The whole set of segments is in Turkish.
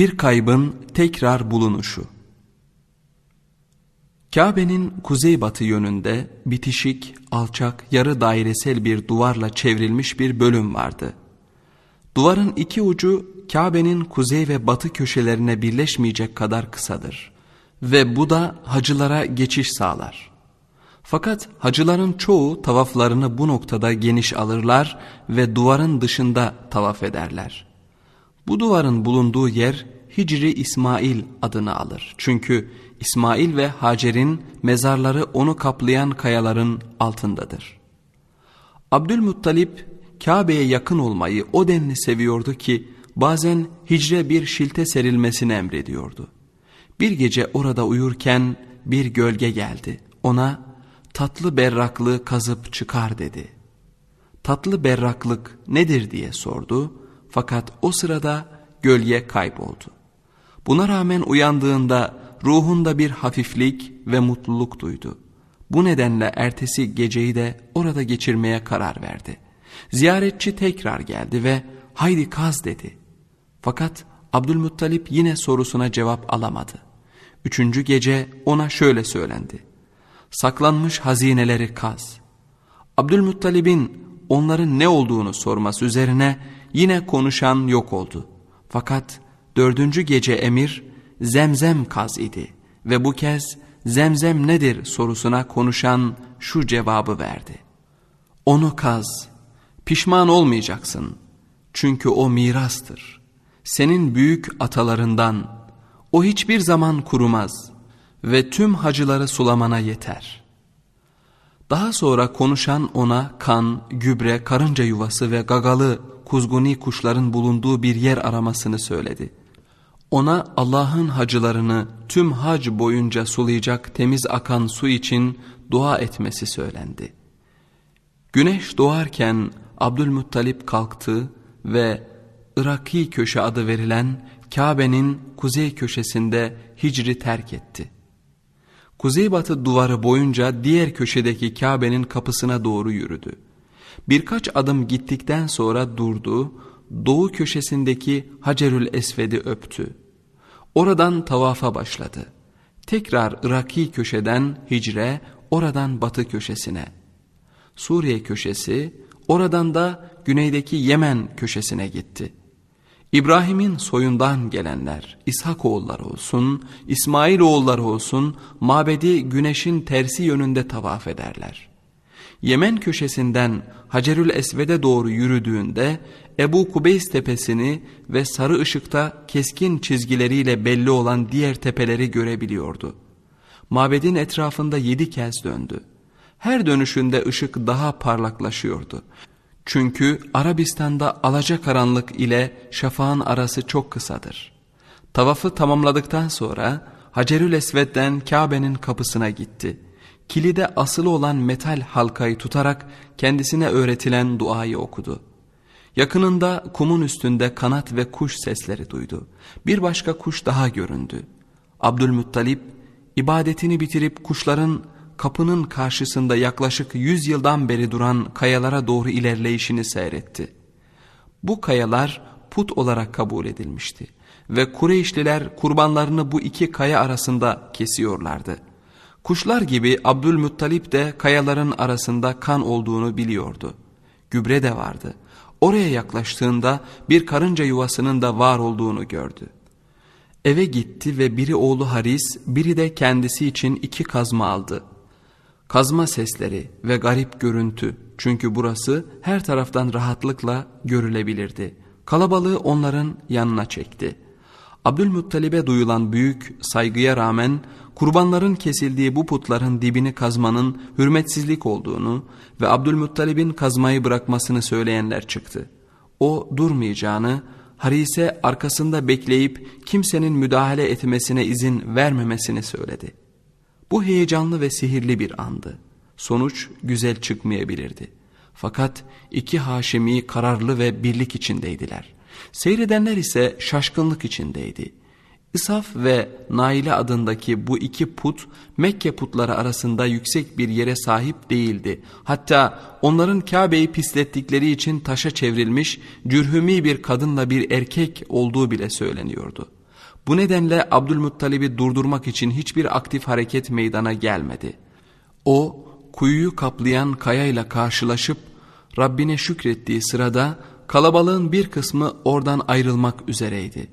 Bir kaybın tekrar bulunuşu. Kabe'nin kuzeybatı yönünde bitişik, alçak, yarı dairesel bir duvarla çevrilmiş bir bölüm vardı. Duvarın iki ucu Kabe'nin kuzey ve batı köşelerine birleşmeyecek kadar kısadır ve bu da hacılara geçiş sağlar. Fakat hacıların çoğu tavaflarını bu noktada geniş alırlar ve duvarın dışında tavaf ederler. Bu duvarın bulunduğu yer Hicri İsmail adını alır. Çünkü İsmail ve Hacer'in mezarları onu kaplayan kayaların altındadır. Abdülmuttalip Kabe'ye yakın olmayı o denli seviyordu ki bazen hicre bir şilte serilmesini emrediyordu. Bir gece orada uyurken bir gölge geldi. Ona tatlı berraklığı kazıp çıkar dedi. Tatlı berraklık nedir diye sordu fakat o sırada gölge kayboldu. Buna rağmen uyandığında ruhunda bir hafiflik ve mutluluk duydu. Bu nedenle ertesi geceyi de orada geçirmeye karar verdi. Ziyaretçi tekrar geldi ve haydi kaz dedi. Fakat Abdülmuttalip yine sorusuna cevap alamadı. Üçüncü gece ona şöyle söylendi. Saklanmış hazineleri kaz. Abdülmuttalib'in onların ne olduğunu sorması üzerine yine konuşan yok oldu. Fakat dördüncü gece emir zemzem kaz idi ve bu kez zemzem nedir sorusuna konuşan şu cevabı verdi. Onu kaz, pişman olmayacaksın çünkü o mirastır. Senin büyük atalarından o hiçbir zaman kurumaz ve tüm hacıları sulamana yeter. Daha sonra konuşan ona kan, gübre, karınca yuvası ve gagalı kuzguni kuşların bulunduğu bir yer aramasını söyledi. Ona Allah'ın hacılarını tüm hac boyunca sulayacak temiz akan su için dua etmesi söylendi. Güneş doğarken Abdülmuttalip kalktı ve Iraki köşe adı verilen Kabe'nin kuzey köşesinde hicri terk etti. Kuzeybatı duvarı boyunca diğer köşedeki Kabe'nin kapısına doğru yürüdü. Birkaç adım gittikten sonra durdu, doğu köşesindeki Hacerül Esved'i öptü. Oradan tavafa başladı. Tekrar Iraki köşeden hicre, oradan batı köşesine. Suriye köşesi, oradan da güneydeki Yemen köşesine gitti. İbrahim'in soyundan gelenler, İshak oğulları olsun, İsmail oğulları olsun, mabedi güneşin tersi yönünde tavaf ederler. Yemen köşesinden Hacerül Esved'e doğru yürüdüğünde Ebu Kubeys tepesini ve sarı ışıkta keskin çizgileriyle belli olan diğer tepeleri görebiliyordu. Mabedin etrafında yedi kez döndü. Her dönüşünde ışık daha parlaklaşıyordu. Çünkü Arabistan'da alacakaranlık ile şafağın arası çok kısadır. Tavafı tamamladıktan sonra Hacerül Esved'den Kabe'nin kapısına gitti. Kilide asılı olan metal halkayı tutarak kendisine öğretilen duayı okudu. Yakınında kumun üstünde kanat ve kuş sesleri duydu. Bir başka kuş daha göründü. Abdülmuttalip ibadetini bitirip kuşların kapının karşısında yaklaşık yüz yıldan beri duran kayalara doğru ilerleyişini seyretti. Bu kayalar put olarak kabul edilmişti ve Kureyşliler kurbanlarını bu iki kaya arasında kesiyorlardı. Kuşlar gibi Abdülmuttalip de kayaların arasında kan olduğunu biliyordu. Gübre de vardı. Oraya yaklaştığında bir karınca yuvasının da var olduğunu gördü. Eve gitti ve biri oğlu Haris, biri de kendisi için iki kazma aldı. Kazma sesleri ve garip görüntü çünkü burası her taraftan rahatlıkla görülebilirdi. Kalabalığı onların yanına çekti. Abdülmuttalib'e duyulan büyük saygıya rağmen kurbanların kesildiği bu putların dibini kazmanın hürmetsizlik olduğunu ve Abdülmuttalib'in kazmayı bırakmasını söyleyenler çıktı. O durmayacağını, Harise arkasında bekleyip kimsenin müdahale etmesine izin vermemesini söyledi. Bu heyecanlı ve sihirli bir andı. Sonuç güzel çıkmayabilirdi. Fakat iki Haşimi kararlı ve birlik içindeydiler. Seyredenler ise şaşkınlık içindeydi. İsaf ve Naile adındaki bu iki put Mekke putları arasında yüksek bir yere sahip değildi. Hatta onların Kabe'yi pislettikleri için taşa çevrilmiş cürhümi bir kadınla bir erkek olduğu bile söyleniyordu. Bu nedenle Abdülmuttalib'i durdurmak için hiçbir aktif hareket meydana gelmedi. O kuyuyu kaplayan kayayla karşılaşıp Rabbine şükrettiği sırada kalabalığın bir kısmı oradan ayrılmak üzereydi.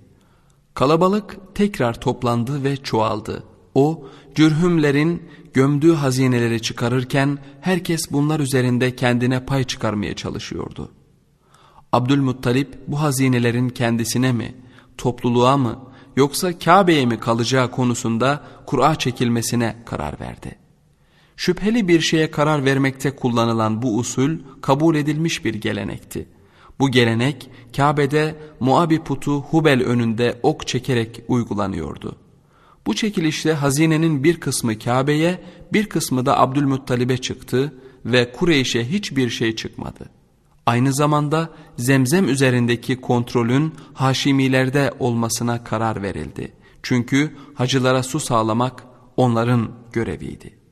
Kalabalık tekrar toplandı ve çoğaldı. O cürhümlerin gömdüğü hazineleri çıkarırken herkes bunlar üzerinde kendine pay çıkarmaya çalışıyordu. Abdülmuttalip bu hazinelerin kendisine mi, topluluğa mı yoksa Kabe'ye mi kalacağı konusunda Kur'a çekilmesine karar verdi. Şüpheli bir şeye karar vermekte kullanılan bu usul kabul edilmiş bir gelenekti. Bu gelenek Kabe'de Muabi putu Hubel önünde ok çekerek uygulanıyordu. Bu çekilişte hazinenin bir kısmı Kabe'ye bir kısmı da Abdülmuttalib'e çıktı ve Kureyş'e hiçbir şey çıkmadı. Aynı zamanda zemzem üzerindeki kontrolün Haşimilerde olmasına karar verildi. Çünkü hacılara su sağlamak onların göreviydi.